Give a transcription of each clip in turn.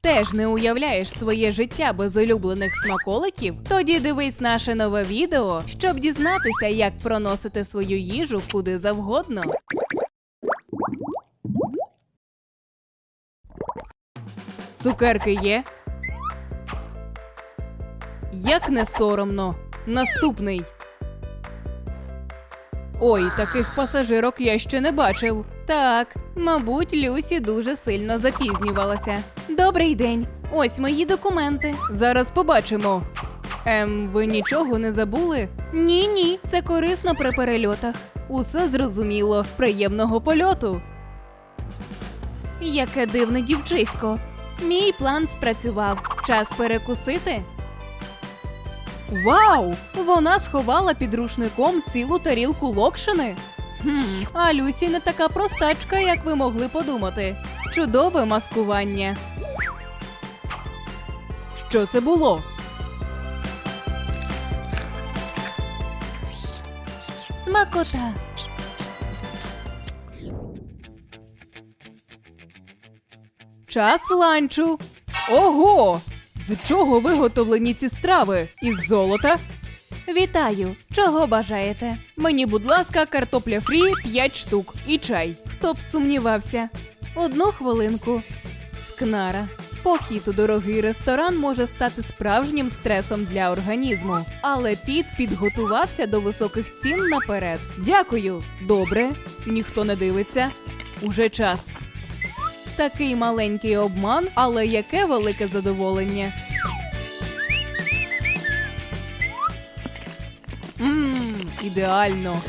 Теж не уявляєш своє життя без улюблених смаколиків? Тоді дивись наше нове відео, щоб дізнатися, як проносити свою їжу куди завгодно. Цукерки є. Як не соромно. Наступний. Ой, таких пасажирок я ще не бачив. Так, мабуть, Люсі дуже сильно запізнювалася. Добрий день. Ось мої документи. Зараз побачимо. Ем, ви нічого не забули? Ні, ні, це корисно при перельотах. Усе зрозуміло. Приємного польоту. Яке дивне дівчисько. Мій план спрацював. Час перекусити. Вау! Вона сховала під рушником цілу тарілку локшини. Хм, а Люсі не така простачка, як ви могли подумати. Чудове маскування. Що це було? Смакота. Час ланчу. Ого! З чого виготовлені ці страви? Із золота? Вітаю! Чого бажаєте? Мені, будь ласка, картопля фрі 5 штук і чай. Хто б сумнівався? Одну хвилинку. Скнара. Похід у дорогий ресторан може стати справжнім стресом для організму, але Піт підготувався до високих цін наперед. Дякую. Добре, ніхто не дивиться. Уже час. Такий маленький обман, але яке велике задоволення. Мм, ідеально.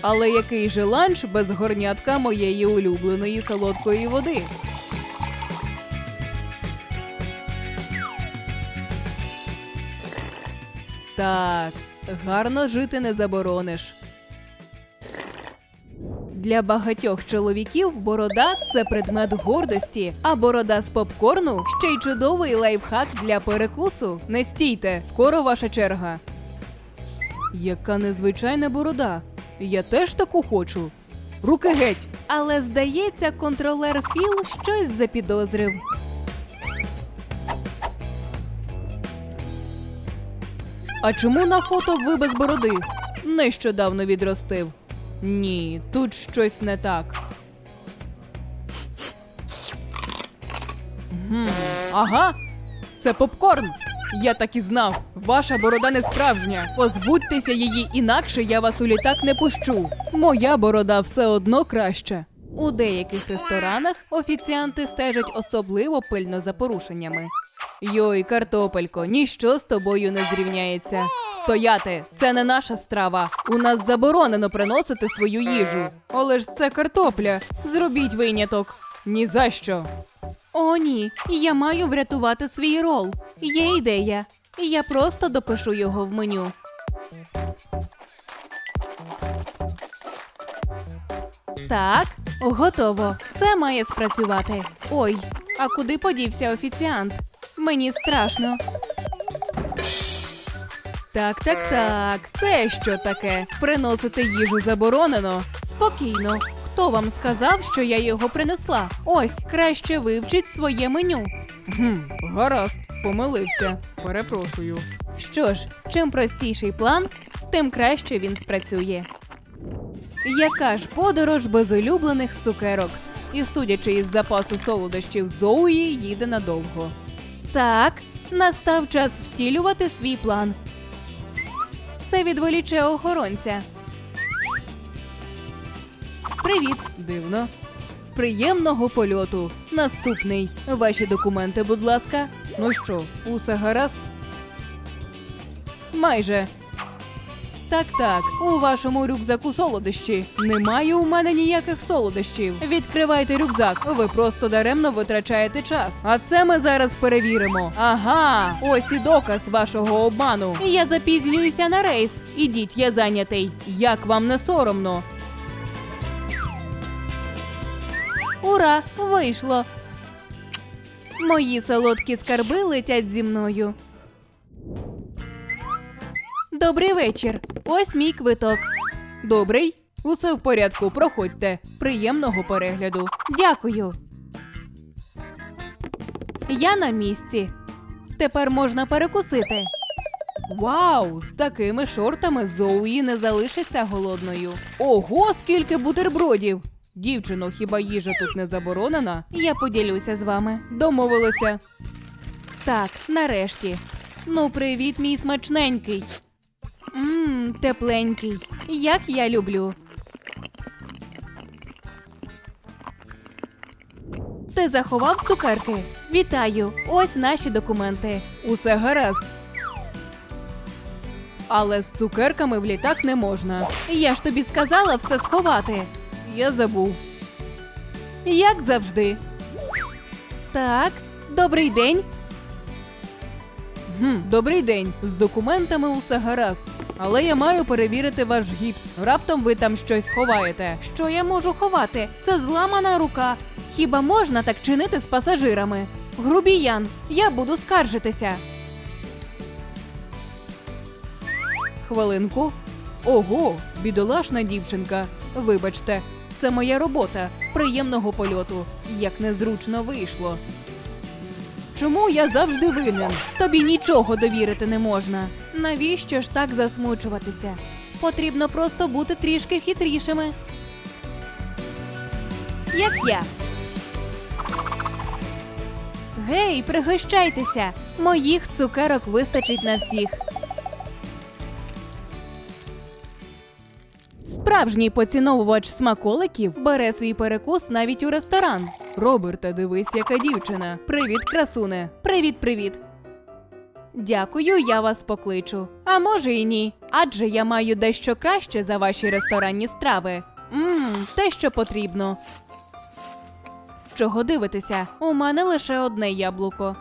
Але який же ланч без горнятка моєї улюбленої солодкої води? Так, гарно жити не заборониш. Для багатьох чоловіків борода це предмет гордості, а борода з попкорну ще й чудовий лайфхак для перекусу. Не стійте, скоро ваша черга. Яка незвичайна борода. Я теж таку хочу. Руки геть. Але здається, контролер Філ щось запідозрив. А чому на фото ви без бороди? Нещодавно відростив. Ні, тут щось не так. Гм, ага, це попкорн. Я так і знав. Ваша борода не справжня. Позбудьтеся її, інакше я вас у літак не пущу. Моя борода все одно краща. У деяких ресторанах офіціанти стежать особливо пильно за порушеннями. Йой, картопелько, ніщо з тобою не зрівняється. Стояти, це не наша страва. У нас заборонено приносити свою їжу. Але ж це картопля. Зробіть виняток. Ні за що. О, ні, я маю врятувати свій рол. Є ідея. Я просто допишу його в меню. Так, готово. Це має спрацювати. Ой, а куди подівся офіціант? Мені страшно. Так, так, так. Це що таке? Приносити їжу заборонено. Спокійно. Хто вам сказав, що я його принесла? Ось, краще вивчіть своє меню. Гм, гаразд, помилився. Перепрошую. Що ж, чим простіший план, тим краще він спрацює. Яка ж подорож без улюблених цукерок? І судячи із запасу солодощів Зоуї, їде надовго. Так, настав час втілювати свій план. Це відволіче охоронця. Привіт, дивно. Приємного польоту. Наступний. Ваші документи, будь ласка. Ну що, усе гаразд? Майже. Так, так, у вашому рюкзаку солодощі. Немає у мене ніяких солодощів. Відкривайте рюкзак, ви просто даремно витрачаєте час. А це ми зараз перевіримо. Ага, ось і доказ вашого обману. Я запізнююся на рейс. Ідіть, я зайнятий. Як вам не соромно? Ура! Вийшло. Мої солодкі скарби летять зі мною. Добрий вечір. Ось мій квиток. Добрий. Усе в порядку, проходьте. Приємного перегляду. Дякую. Я на місці. Тепер можна перекусити. Вау! З такими шортами Зоуї не залишиться голодною. Ого, скільки бутербродів! Дівчино, хіба їжа тут не заборонена? Я поділюся з вами. Домовилися. Так, нарешті. Ну, привіт, мій смачненький. Тепленький. Як я люблю. Ти заховав цукерки? Вітаю! Ось наші документи. Усе гаразд. Але з цукерками в літак не можна. Я ж тобі сказала все сховати. Я забув. Як завжди. Так, добрий день. Гм, добрий день. З документами усе гаразд. Але я маю перевірити ваш гіпс. Раптом ви там щось ховаєте. Що я можу ховати? Це зламана рука. Хіба можна так чинити з пасажирами? Грубіян, я буду скаржитися. Хвилинку. Ого, бідолашна дівчинка. Вибачте, це моя робота. Приємного польоту. Як незручно вийшло. Чому я завжди винен? Тобі нічого довірити не можна. Навіщо ж так засмучуватися? Потрібно просто бути трішки хитрішими. Як я. Гей, пригощайтеся! Моїх цукерок вистачить на всіх. Справжній поціновувач смаколиків бере свій перекус навіть у ресторан. Роберте, дивись, яка дівчина. Привіт, красуне. Привіт, привіт. Дякую, я вас покличу. А може і ні. Адже я маю дещо краще за ваші ресторанні страви. Мм, те, що потрібно. Чого дивитися? У мене лише одне яблуко.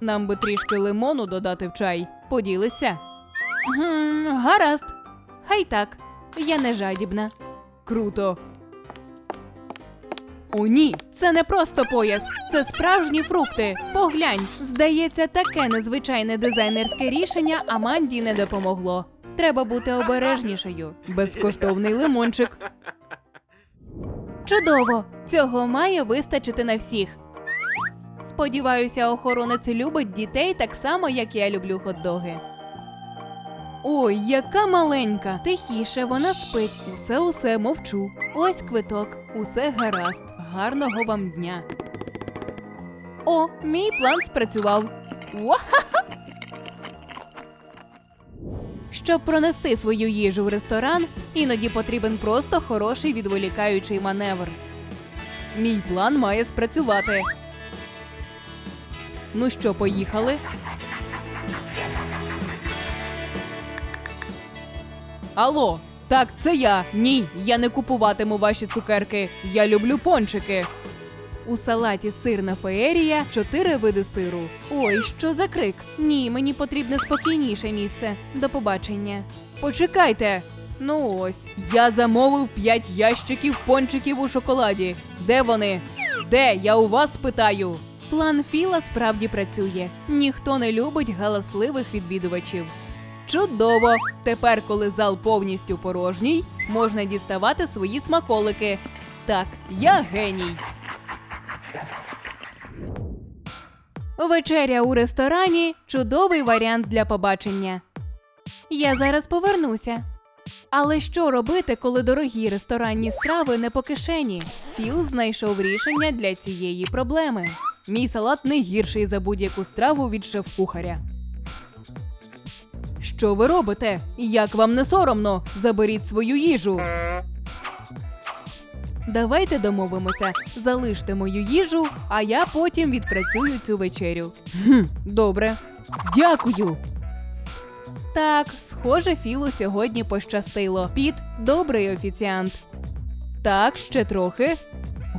Нам би трішки лимону додати в чай. Поділися. Гм, гаразд. Хай так. Я не жадібна. Круто. О, ні, це не просто пояс, це справжні фрукти. Поглянь, здається, таке незвичайне дизайнерське рішення Аманді не допомогло. Треба бути обережнішою. Безкоштовний лимончик. Чудово! Цього має вистачити на всіх. Сподіваюся, охоронець любить дітей так само, як я люблю хот-доги. Ой, яка маленька! Тихіше, вона спить. Усе усе мовчу. Ось квиток. Усе гаразд. Гарного вам дня. О, мій план спрацював. Уа-ха-ха! Щоб пронести свою їжу в ресторан, іноді потрібен просто хороший відволікаючий маневр. Мій план має спрацювати. Ну що, поїхали? Алло, так, це я. Ні, я не купуватиму ваші цукерки. Я люблю пончики. У салаті сирна феерія, чотири види сиру. Ой, що за крик? Ні, мені потрібне спокійніше місце. До побачення. Почекайте. Ну ось, я замовив п'ять ящиків пончиків у шоколаді. Де вони? Де? Я у вас питаю. План Філа справді працює. Ніхто не любить галасливих відвідувачів. Чудово! Тепер, коли зал повністю порожній, можна діставати свої смаколики. Так, я геній. Вечеря у ресторані чудовий варіант для побачення. Я зараз повернуся. Але що робити, коли дорогі ресторанні страви не по кишені? Філ знайшов рішення для цієї проблеми. Мій салат не гірший за будь-яку страву від шеф-кухаря. Що ви робите? Як вам не соромно? Заберіть свою їжу. Давайте домовимося. Залиште мою їжу, а я потім відпрацюю цю вечерю. Хм, добре. Дякую. Так, схоже, Філу сьогодні пощастило. Піт добрий офіціант. Так, ще трохи.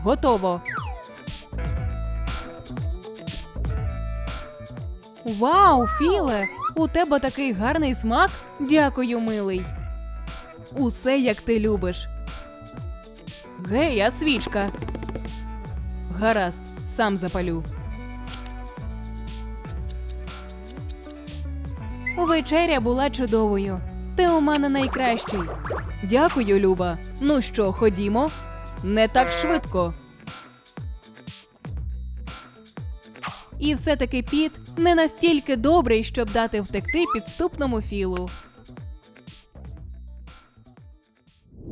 Готово. Вау, Філе! У тебе такий гарний смак. Дякую, милий. Усе як ти любиш. Гей, а свічка. Гаразд, сам запалю. Вечеря була чудовою. Ти у мене найкращий. Дякую, Люба. Ну що, ходімо? Не так швидко. І все-таки піт не настільки добрий, щоб дати втекти підступному філу.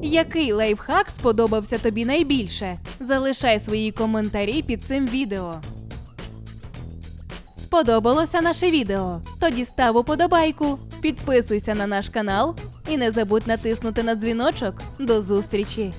Який лайфхак сподобався тобі найбільше? Залишай свої коментарі під цим відео. Сподобалося наше відео? Тоді став уподобайку, підписуйся на наш канал і не забудь натиснути на дзвіночок. До зустрічі!